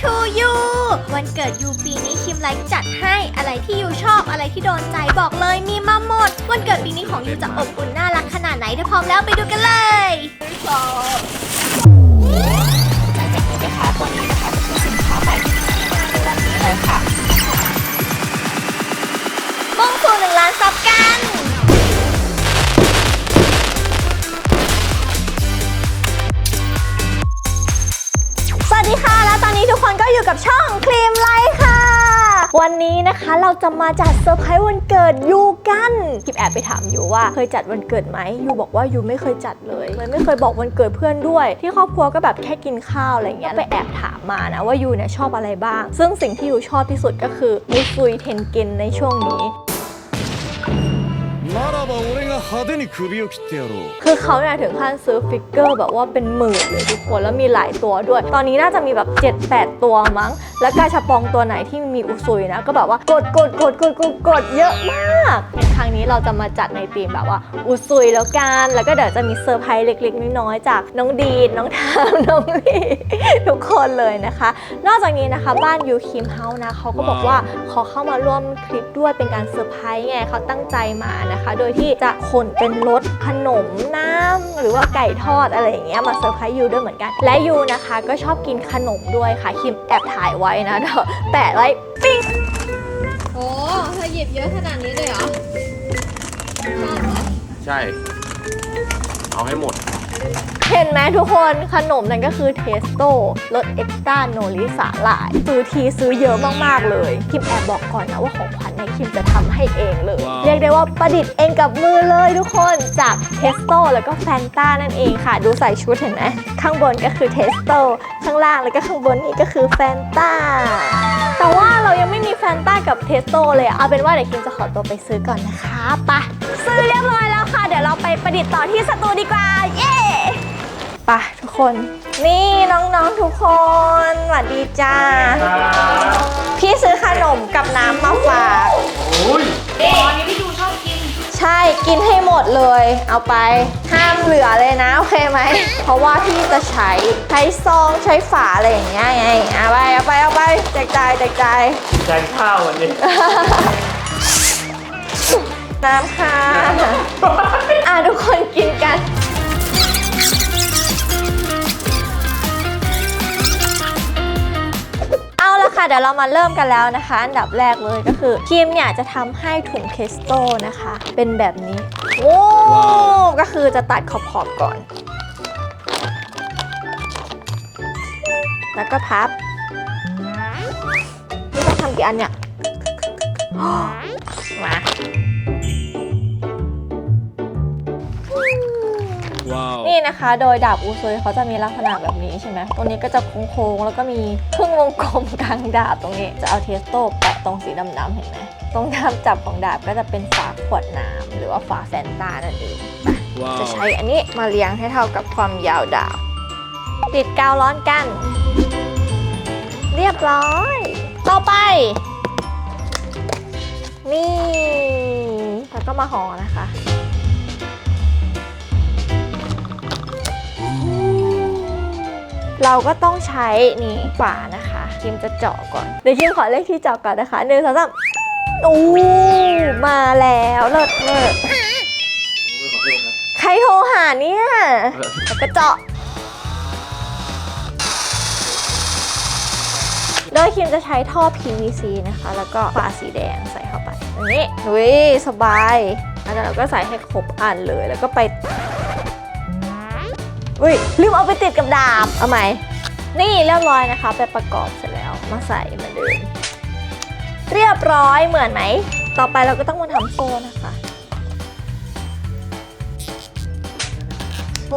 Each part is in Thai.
to you วันเกิดยูปีนี้คิมไลท์จัดให้อะไรที่ยูชอบอะไรที่โดนใจบอกเลยมีมาหมด วันเกิดปีนี้ของยูจะอบอุ่นน่ารักขนาดไหนถ้าพร้อมแล้วไปดูกันเลยนะคู่กับช่องครีมไลค์ค่ะ วันนี้นะคะเราจะมาจัดเซอร์ไพรส์วันเกิดยูกันกิบแอบไปถามยูว่าเคยจัดวันเกิดไหมยูบอกว่ายูไม่เคยจัดเลยเลยไม่เคยบอกวันเกิดเพื่อนด้วย ที่ครอบครัวก็แบบแค่กินข้าวอะไรเงี้ยไปแอบถามมานะว่ายูเนี่ยชอบอะไรบ้าง ซึ่งสิ่งที่ยูชอบที่สุดก็คือมิซุยเทนเกนในช่วงนี้ 派手に首を切ってやろう คือเขาเนี่ยถึงขั้นซื้อฟิกเกอร์แบบว่าเป็นหมื่นเลยทุกคน แล้วมีหลายตัวด้วย ตอนนี้น่าจะมีแบบ 7-8 ตัวมั้ง แล้วกาชาปองตัวไหนที่มีอุซุยนะ ก็แบบว่ากดกดกดกดกดกดเยอะมาก ครั้งนี้เราจะมาจัดในธีมแบบว่าอุซุยแล้วกัน แล้วก็เดี๋ยวจะมีเซอร์ไพรส์เล็กๆน้อยๆจากน้องดีนน้องทาม น้องลีทุกคนเลยนะคะ นอกจากนี้นะคะบ้านยูคิมเฮานะเขาก็บอกว่าขอเข้ามาร่วมคลิปด้วยเป็นการเซอร์ไพรส์ไงเขาตั้งใจมานะคะ โดยที่จะขน เป็นรถขนมน้ำหรือว่าไก่ทอดอะไรอย่างเงี้ยมาเซอร์ไพรส์ยูด้วยเหมือนกัน และยูนะคะก็ชอบกินขนมด้วยค่ะคิมแอบถ่ายไว้นะเดี๋ยวแปะไว้ปิ้งโอ้เธอหยิบเยอะขนาดนี้เลยเหรอชอบเหรอใช่ เอาให้หมด เห็นไหมทุกคนขนมนั่นก็คือเทสโต้รสเอ็กซ์ต้าโนริสาหร่ายซื้อทีซื้อเยอะมาก ๆ เลย คิมแอบบอกก่อนนะว่าของขวัญเนี่ยคิมจะทำให้เองเลยว้าวเรียกได้ว่าประดิษฐ์เองกับมือเลยทุกคนจากเทสโต้แล้วก็แฟนต้านั่นเองค่ะ ดูใส่ชุดเห็นไหมข้างบนก็คือเทสโต้ข้างล่างแล้วก็ข้างบนนี่ก็คือแฟนต้าแต่ว่าเรายังไม่มีแฟนต้ากับเทสโต้เลยอะเอาเป็นว่าเดี๋ยวคิมจะขอตัวไปซื้อก่อนนะคะไปะซื้อเรียบร้อยแล้วค่ะ เดี๋ยวเราไปประดิษฐ์ต่อที่สตูดีกว่าเย้ ไปทุกคน นี่น้องๆทุกคนสวัสดีจ้า พี่ซื้อขนมกับน้ำมาฝากใช่กินให้หมดเลย เอาไปห้ามเหลือเลยนะโอเคไหม เพราะว่าพี่จะใช้ใช้ซองใช้ฝาอะไรอย่างเงี้ยไงเอาไปเอาไปเอาไปแจกจ่ายแจกจ่ายแจงข้าววันนี้ น้ำค่ะอะทุกคนกินกัน ค่ะเดี๋ยวเรามาเริ่มกันแล้วนะคะ อันดับแรกเลยก็คือครีมเนี่ยจะทำให้ถุงเคสโตนะคะ เป็นแบบนี้โอ้ก็คือจะตัดขอบๆก่อน แล้วก็พับนี่ต้องทำกี่อันเนี่ยมา นี่นะคะ โดยดาบอูซุยเขาจะมีลักษณะแบบนี้ใช่ไหมตรงนี้ก็จะโค้งๆแล้วก็มีครึ่งวงกลมกลางดาบตรงนี้ จะเอาเทสโต้แปะตรงสีดำๆเห็นไหมตรงด้ามจับของดาบก็จะเป็นฝาขวดน้ำหรือว่าฝาแฟนตานั่นเองจะใช้อันนี้มาเรียงให้เท่ากับความยาวดาบติดกาวร้อนกัน เรียบร้อย ต่อไป นี่แล้วก็มาห่อนะคะ เราก็ต้องใช้นี่ฝานะคะคิมจะเจาะก่อนเดี๋ยวคิมขอเลขที่เจาะก่อนนะคะหนึ่งสองสามอู้มาแล้วเลิศเลิศใครโทรหาเนี่ยแล้วก็เจาะ โดยคิมจะใช้ท่อ PVC นะคะ แล้วก็ฝาสีแดงใส่เข้าไปอย่างนี้ดุยสบายแล้วเราก็ใส่ให้ครบอันเลยแล้วก็ไป อุ้ยลืมเอาไปติดกับดาบ เอาไหม นี่เรียบร้อยนะคะ ไปประกอบเสร็จแล้ว มาใส่เหมือนเดิม เรียบร้อยเหมือนไหม ต่อไปเราก็ต้องมาทำโซ่นะคะ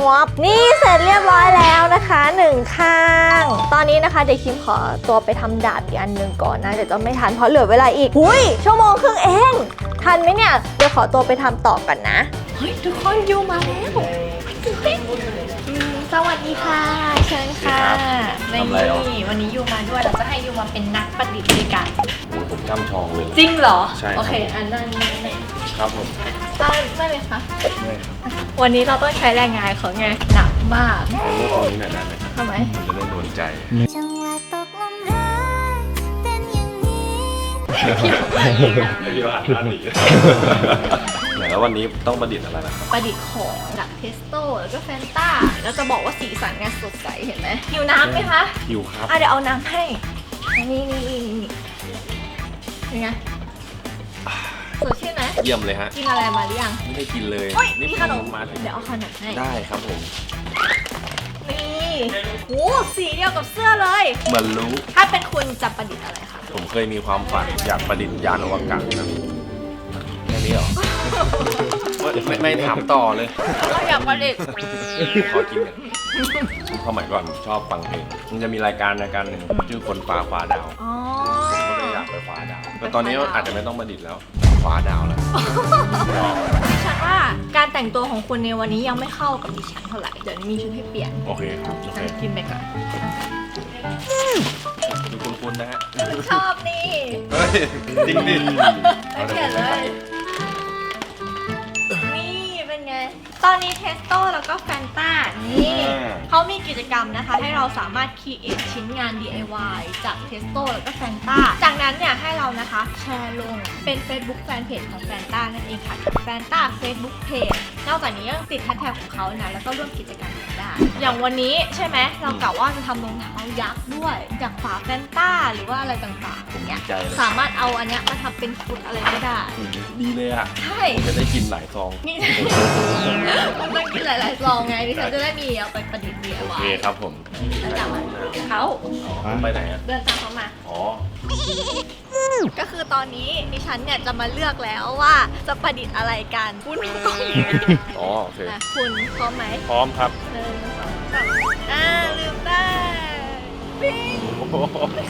วบนี่เสร็จเรียบร้อยแล้วนะคะหนึ่งข้าง ตอนนี้นะคะเดี๋ยวคิมขอตัวไปทำดาบอีกอันหนึ่งก่อนนะเดี๋ยวจะไม่ทันเพราะเหลือเวลาอีกหุยชั่วโมงครึ่งเอง ทันไหมเนี่ย เดี๋ยวขอตัวไปทำต่อกันนะ เฮ้ยทุกคนยูมาแล้วเฮ้ย สวัสดีค่ะ เชิญค่ะทำอะไรอะ นี่วันนี้ยูมาด้วยเราจะให้ยูมาเป็นนักประดิษฐ์ด้วยกันผมจำทองเลย จริงเหรอ ใช่ครับ โอเค อันนั้นนั่นนั่นครับผมได้ได้เลยคะไม่ครับวันนี้เราต้องใช้แรงงานเขาไงหนักมากเอาลูกตรงนี้หน่อยได้ไหมครับทำไมมันจะได้โดนใจ จังหวะตกลงรักเป็นอย่างนี้ พี่ว่าท่าหนีไหนแล้ ววันนี้ต้องประดิษฐ์อะไรนะประดิษฐ์ของจากเทสโต้แล้วก็แฟนต้าแล้วจะบอกว่าสีสันเนี่ยสดใสเห็นไหมหิวน้ำไหมคะหิวครับ อะเดี๋ยวเอาน้ำให้นี่นี่นี่นี่เป็นไงสดชื่นไหมเยี่ยมเลยฮะ กินอะไรมาหรือยัง ไม่ได้กินเลยเฮ้ยนี่มีเพิ่ขงนม มาถึงเดี๋ยวเอาขนมให้ ได้ครับผม นี่โหสีเดียวกับเสื้อเลย เหมือนรู้ ถ้าเป็นคุณจะประดิษฐ์อะไรคะ ผมเคยมีความฝันอยากประดิษฐ์ยานอวกาศนะ แค่นี้เหรอไม่ไม่ไม่ถามต่อเลย เราอยากประดิษฐ์ขอกินกันสมัยก่อนผมชอบฟังเพลง มันจะมีรายการรายการหนึ่งชื่อคนฟ้าคว้าดาวอ๋อ ผมก็เลยอยากไปคว้าดาว แต่ตอนนี้อาจจะไม่ต้องประดิษฐ์แล้วคว้าดาวแล้ว ดิฉันว่าการแต่งตัวของคุณในวันนี้ยังไม่เข้ากับดิฉันเท่าไหร่ เดี๋ยวมีชุดให้เปลี่ยนโอเคครับโอเคฉันกินไปก่อน ดูคุ้นๆนะฮะชอบนี่ เฮ้ยจริงดิไปเปลี่ยนเลย ตอนนี้เทสโต้แล้วก็แฟนต้านี่เขามีกิจกรรมนะคะ ให้เราสามารถคีเอทชิ้นงาน DIY จากเทสโต้แล้วก็แฟนต้าจากนั้นเนี่ยให้เรานะคะแชร์ลงเป็น Facebook แฟนเพจของแฟนต้านั่นเองค่ะแฟนต้า Facebook Page นอกจากนี้ยังติดแฮชแท็กของเขานะแล้วก็ร่วมกิจกรรมกันได้ อย่างวันนี้ใช่ไหมเรากะว่าจะทำรองเท้ายักษ์ด้วยจากฝาแฟนต้าหรือว่าอะไรต่างๆอย่างเงี้ยใจเลย สามารถเอาอันเนี้ยมาทำเป็นชุดอะไรก็ได้ อืมดีเลยอะ ใช่ผมจะได้กินหลายซอง นี่มันต้องกินหลายๆซองไงดิฉันจะได้มีเอาไปประดิษฐ์โอ DIY เคครับผมแล้วจากนั้นเขา ไปไหนอะ เดินตามเขามา อ๋อ ก็คือตอนนี้ดิฉันเนี่ยจะมาเลือกแล้วว่าจะประดิษฐ์อะไรกันคุณก็อ๋อ โอเค อะคุณพร้อมไหมพร้อมครับ หนึ่งสองสามอ่าลืมได้ปิ๊ง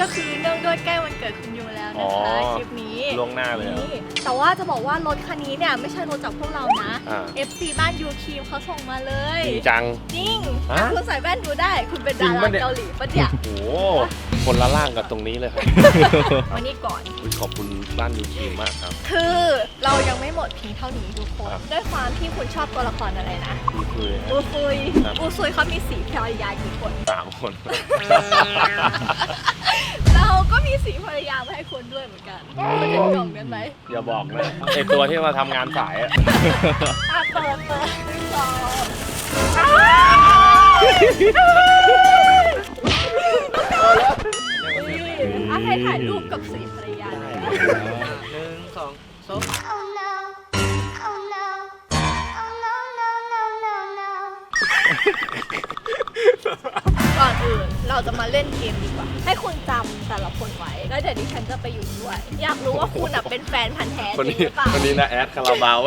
ก็คือเนื่องด้วยใกล้วันเกิดคุณยูแล้วอ๋นะอ คะคลิปนี้ล่วงหน้าเลยเหรอ นี่แต่ว่าจะบอกว่ารถคันนี้เนี่ยไม่ใช่รถจากพวกเรานะ อ่า FC บ้านยูคีมเขาส่งมาเลยจริงจัง จริงฮะคุณใส่แว่นดูได้ คุณเป็นจริดางราปะเนี่ย เกาหลีปะเนี่ยโอ้โห คนละล่างกับตรงนี้เลยครับวันนี้ก่อน อุ๊ยขอบคุณบ้านยูคีมมากครับ คือเรายังไม่หมดเพียงเท่านี้ทุกคน ครับ ด้วยความที่คุณชอบตัวละครอะไรนะนี่คืออูซุย ครับ อูซุยเขามีสีภรรยากี่คน สามคนเราก็มีสีภรรยามาให้คุณด้วยเหมือนกันคุณจะยอมกันไหมอย่าบอกนะไอตัวที่มาทำงานสายอะอะเปิดเปิดหนึ่งสองนี่ กับสีภรรยาหน่อยหนึ่งสอง Oh no Oh no Oh no no no no no ก่อนอื่นเราจะมาเล่นเกมดีกว่า ให้คุณจำแต่ละคนไว้ แล้วเดี๋ยวดิฉันจะไปอยู่ด้วย อยากรู้ว่าคุณอะเป็นแฟนพันธ์แท้คนจริงนี้หรือเปล่าคนนี้นะแอดคาราบาว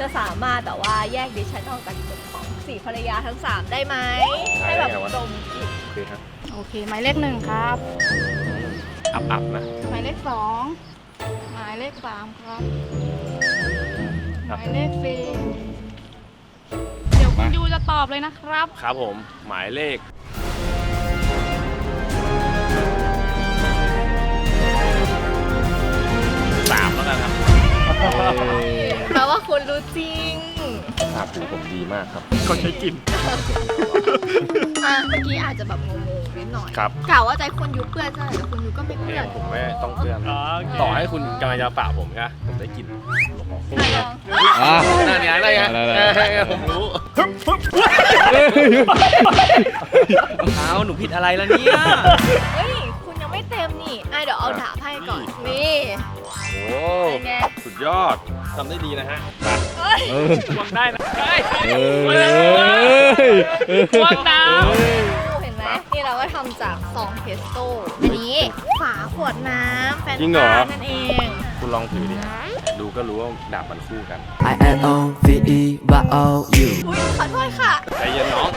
จะสามารถแบบว่าแยกดิฉันออกจากกลุ่มของ สีภรรยาทั้งสามได้ไหมได้ให้แบบไงวะดมกลิ่นโอเคครับโอเค หมายเลขหนึ่งครับ อับอับๆนะหมายเลขสองหมายเลขสามครับ หมายเลขสี่เดี๋ยวคุณยูจะตอบเลยนะครับ ครับผมหมายเลขสามแล้วกันครับ แปลว่าคุณรู้จริง ภาพหูผมดีมากครับ เขาใช้กิน อะเมื่อกี้อาจจะแบบงงๆนิดหน่อยครับ กล่าวว่าใจคุณยุเปื้อนใช่ไหมแต่คุณยุก็ไม่เปื้อนผมไม่ต้องเตือน ต่อให้คุณกำลังจะปะผมใช่ไหมผมได้กินอะลองอะ นั่นไงนั่นไงได้ๆผมรู้เท้าหนูผิดอะไรแล้วเนี่ย เฮ้ย คุณยังไม่เต็มนี่อะเดี๋ยวเอาดาบให้ก่อน นี่โอ้เป็นไงสุดยอด ทำได้ดีนะฮะเฮ้ยเออวางได้นะได้เอ้ยวางน้ำเห็นไหมนี่เราก็ทำจากซองเพสโต้อันนี้ฝาขวดน้ำแฟนจริงเหรอตานั่นเอง คุณลองถือดิ ดูก็รู้ว่าดาบมันคู่กัน I N O V E Y O U อุ้ยขอโทษค่ะ ใจเย็นน้อง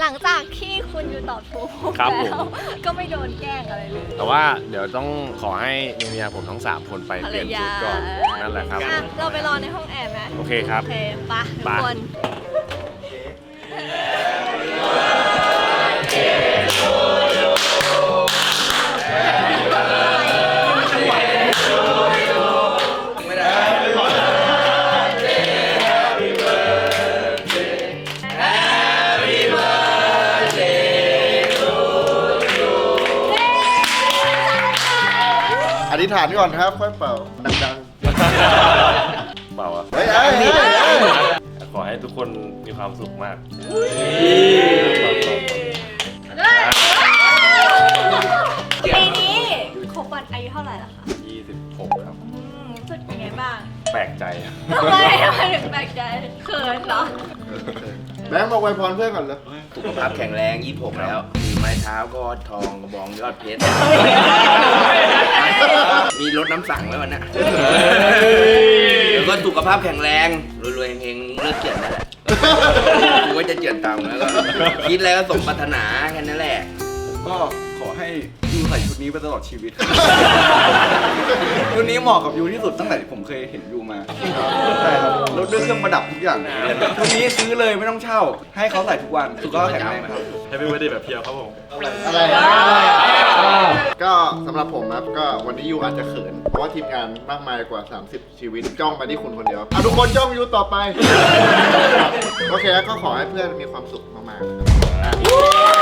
หลังจากที่คุณอยู่ตอบถูกครับผม แล้วก็ไม่โดนแกล้งอะไรเลย แต่ว่าเดี๋ยวต้องขอให้เมียผมทั้ง 3 คนไปภรเปรลี่ยนยาชุดก่อนนั่นแหละครับ อะเราไปรอในห้องแอร์ไหมโอเคครับ โอเคปะทุกไป คน ฐานก่อนครับค่อยเป่าดังเปล่าอะๆเฮ้ยเอ้ยเฮ้ยเอ้ยขอให้ทุกคนมีความสุขมากปีนี้ครบวันอายุเท่าไหร่ละคะ26 ครับ อืมรู้สึกยังไงบ้างแปลกใจอะทำไมทำไมถึงแปลกใจเขินเหรอ แบงค์บอกไวยพรเพื่อนก่อนเลย สุขภาพแข็งแรง 26 แล้วถือ ไม้เท้าก็ทองกระบองยอดเพชร มีรถน้ำสั่งแล้ววันเนี้ยแล้วก็สุขภาพแข็งแรง รวยๆเฮงๆเลิกเกียดนั่นแหละกูก็จะเจียดตังค์แล้วก็คิดอะไรก็สมปรารถนาแค่นั้นแหละ ก็ขอให้ยู ใส่ชุดนี้ไปตลอดชีวิตชุดนี้เหมาะกับยูที่สุดตั้งแต่ที่ผมเคยเห็นยูมาใช่ครับรถเรื่องเครื่องประดับทุกอย่างชุดนี้ซื้อเลยไม่ต้องเช่า ให้เขาใส่ทุกวันสุขภาพแข็งแรงครับให้เป็นวันเดย์แบบเพียวครับผม อะไรก็สำหรับผมครับก็วันนี้ยูอาจจะเขิน เพราะว่าทีมงานมากมายกว่า 30 ชีวิตจ้องมาที่คุณคนเดียวอะทุกคนจ้องยูต่อไป โอเคก็ขอให้เพื่อนมีความสุขมากๆนะครับ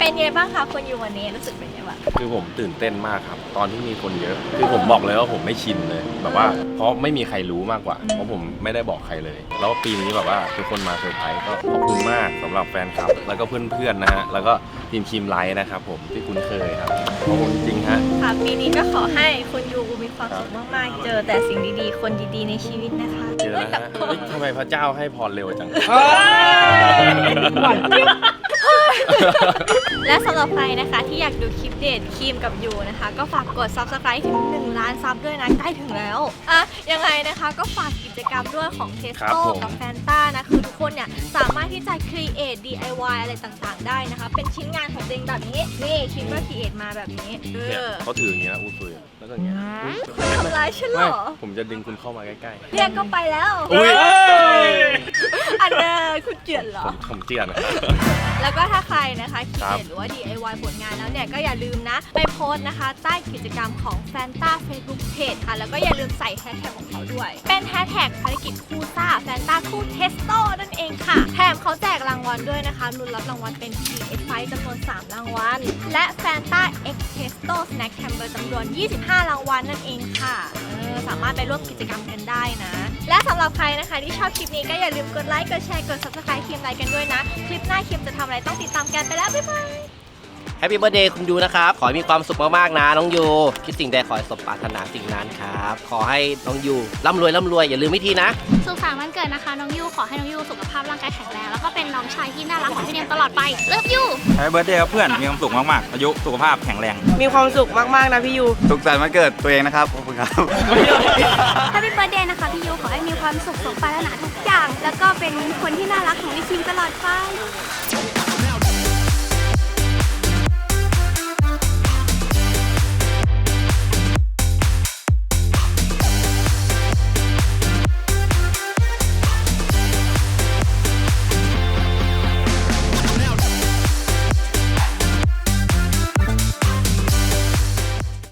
เป็นไงบ้างคะคนอยู่วันนี้รู้สึกเป็นไงบ้าง คือผมตื่นเต้นมากครับ ตอนที่มีคนเยอะ คือผมบอกเลยว่าผมไม่ชินเลย แบบว่า เพราะไม่มีใครรู้มากกว่า เพราะผมไม่ได้บอกใครเลย แล้วปีนี้แบบว่าทุกคนมาเซอร์ไพรส์ก็ขอบคุณมากสำหรับแฟนคลับ แล้วก็เพื่อนๆนะฮะ แล้วก็ทีมทีมไลท์นะครับผมที่คุ้นเคยครับ ขอบคุณจริงฮะ ค่ะปีนี้ก็ขอให้คุณยูมีความสุขมากๆ เจอแต่สิ่งดีๆ คนดีๆ ในชีวิตนะคะเจอแล้วฮะเฮ้ยทำไมพระเจ้าให้พรเร็วจัง และสำหรับใครนะคะที่อยากดูคลิปเดทครีมกับยูนะคะ ก็ฝากกด subscribe ถึง 1 ล้านซับด้วยนะ ใกล้ถึงแล้วอะยังไงนะคะก็ฝากกิจกรรมด้วยของเทสครับโต้ผม กับแฟนต้านะคือทุกคนเนี่ย สามารถที่จะ create DIY อะไรต่างๆ ได้นะคะ เป็นชิ้นงานของตัวเองแบบนี้ นี่คิดว่า create มาแบบนี้ เอเนี่ยอเขาถืออย่างเงี้ยนะอูซุยอะแล้วก็อย่างเงี้ยคุณทำร้ายฉันเหรไม่อ ผมจะดึงคุณเข้ามาใกล้เรียกก็ไปแล้ว ๆอุ้ยอันเดอร์คุณเจียนเหรผอมผมเจียนนะ แล้วก็ถ้าใครนะคะคิดครับเห็นหรือว่า DIY ผลงานแล้วเนี่ยก็อย่าลืมนะ ไปโพสต์นะคะ ใต้กิจกรรมของ Fanta Facebook Page ค่ะ แล้วก็อย่าลืมใส่แฮชแท็กของเขาด้วย เป็นแฮชแท็กภารกิจคู่ซ่า Fanta คู่เทสโตนั่นเองค่ะ แถมเขาแจกรางวัลด้วยนะคะลุ้นรับรางวัลเป็น PS5 จำนวน 3 รางวัล และ Fanta X Testo Snack Hamper จำนวน 25 รางวัลนั่นเองค่ะเออสามารถไปร่วมกิจกรรมกันได้นะ และสำหรับใครนะคะที่ชอบคลิปนี้ก็อย่าลืมกดไลค์ กดแชร์ กด subscribe คลิปไลค์กันด้วยนะ คลิปหน้าคลิปจะทำอะไรต้องติดตามกันไปแล้ว บ๊ายบาย แฮปปี้เบ t ร์ a เดย์คุณยูนะครับ ขอให้มีความสุขมากๆนะน้องยู คิดสิ่งใดขอให้สมปรารถนาสิ่งนั้นครับ ขอให้น้องยูร่ำรวยร่ำรวยอย่าลืมวิธีนะ สุขสันต์วันเกิดนะคะ น้องยูขอให้น้องยูสุขภาพร่างกายแข็งแรงแล้วก็เป็นน้องชายที่น่ารักของพี่เนียมตลอดไปเลิฟยูแฮปปี้เบิร์ดเดย์ครับเพื่อนมีความสุขมากๆอายุสุขภาพแข็งแรง มีความสุขมากๆนะพี่ยูสุขสันต์วันเกิดตัวเองนะครับขอบคุณครับแฮปปี้เบิร์ดเดย์นะคะพี่ยูขอให้มีความสุขสมปรารถนาทุกอย่าง แล้วก็เป็นคนที่น่ารักของพี่คิมตลอดไป